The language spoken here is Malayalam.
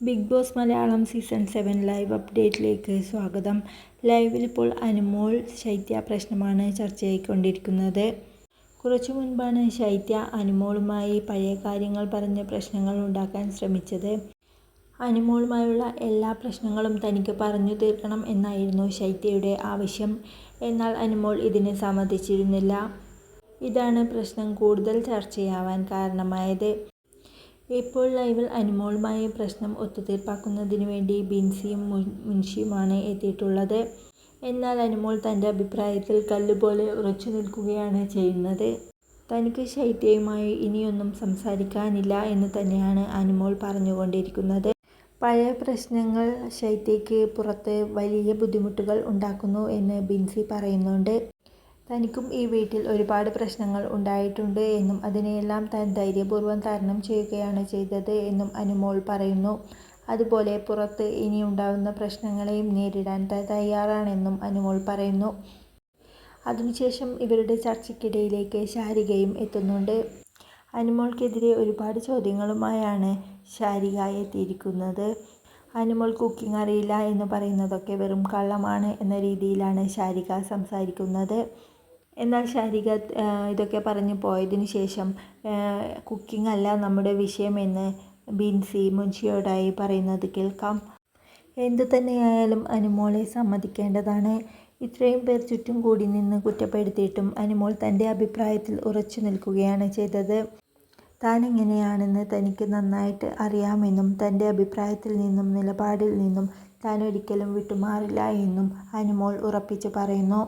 Bigg Boss Malayalam season seven live അപ്ഡേറ്റിലേക്ക് സ്വാഗതം. ലൈവിൽ ഇപ്പോൾ അനുമോൾ ശൈത്യ പ്രശ്നമാണ് ചർച്ചയായിക്കൊണ്ടിരിക്കുന്നത്. കുറച്ചു മുൻപാണ് ശൈത്യ അനുമോളുമായി പഴയ കാര്യങ്ങൾ പറഞ്ഞ് പ്രശ്നങ്ങൾ ഉണ്ടാക്കാൻ ശ്രമിച്ചത്. അനുമോളുമായുള്ള എല്ലാ പ്രശ്നങ്ങളും തനിക്ക് പറഞ്ഞു തീർക്കണം എന്നായിരുന്നു ശൈത്യയുടെ ആവശ്യം. എന്നാൽ അനുമോൾ ഇതിന് സമ്മതിച്ചിരുന്നില്ല. ഇതാണ് പ്രശ്നം കൂടുതൽ ചർച്ചയാവാൻ കാരണമായത്. ഇപ്പോൾ ലൈവിൽ അനുമോളുമായ പ്രശ്നം ഒത്തുതീർപ്പാക്കുന്നതിന് വേണ്ടി ബിൻസിയും മുൻഷിയുമാണ് എത്തിയിട്ടുള്ളത്. എന്നാൽ അനുമോൾ തന്റെ അഭിപ്രായത്തിൽ കല്ലുപോലെ ഉറച്ചു നിൽക്കുകയാണ് ചെയ്യുന്നത്. തനിക്ക് ശൈത്യയുമായി ഇനിയൊന്നും സംസാരിക്കാനില്ല എന്ന് തന്നെയാണ് അനുമോൾ പറഞ്ഞുകൊണ്ടിരിക്കുന്നത്. പഴയ പ്രശ്നങ്ങൾ ശൈത്യയ്ക്ക് പുറത്ത് വലിയ ബുദ്ധിമുട്ടുകൾ ഉണ്ടാക്കുന്നു എന്ന് ബിൻസി പറയുന്നുണ്ട്. തനിക്കും ഈ വീട്ടിൽ ഒരുപാട് പ്രശ്നങ്ങൾ ഉണ്ടായിട്ടുണ്ട് എന്നും അതിനെയെല്ലാം താൻ ധൈര്യപൂർവം തരണം ചെയ്യുകയാണ് ചെയ്തത് എന്നും അനുമോൾ പറയുന്നു. അതുപോലെ പുറത്ത് ഇനി ഉണ്ടാകുന്ന പ്രശ്നങ്ങളെയും നേരിടാൻ താൻ തയ്യാറാണെന്നും അനുമോൾ പറയുന്നു. അതിനുശേഷം ഇവരുടെ ചർച്ചയ്ക്കിടയിലേക്ക് ശാരികയും എത്തുന്നുണ്ട്. അനുമോൾക്കെതിരെ ഒരുപാട് ചോദ്യങ്ങളുമായാണ് ശാരിക എത്തിയിരിക്കുന്നത്. അനുമോൾ കുക്കിംഗ് അറിയില്ല എന്ന് പറയുന്നതൊക്കെ വെറും കള്ളമാണ് എന്ന രീതിയിലാണ് ശാരിക സംസാരിക്കുന്നത്. എന്നാൽ ശാരിക ഇതൊക്കെ പറഞ്ഞു പോയതിനു ശേഷം കുക്കിംഗ് അല്ല നമ്മുടെ വിഷയമെന്ന് ബിൻസി മുൻഷിയോടായി പറയുന്നത് കേൾക്കാം. എന്തു തന്നെയായാലും അനുമോളെ സമ്മതിക്കേണ്ടതാണ്. ഇത്രയും പേർ ചുറ്റും കൂടി നിന്ന് കുറ്റപ്പെടുത്തിയിട്ടും അനുമോൾ തന്റെ അഭിപ്രായത്തിൽ ഉറച്ചു നിൽക്കുകയാണ് ചെയ്തത്. താൻ എങ്ങനെയാണെന്ന് തനിക്ക് നന്നായിട്ട് അറിയാമെന്നും തന്റെ അഭിപ്രായത്തിൽ നിന്നും നിലപാടിൽ നിന്നും താൻ ഒരിക്കലും വിട്ടുമാറില്ല എന്നും അനുമോൾ ഉറപ്പിച്ചു പറയുന്നു.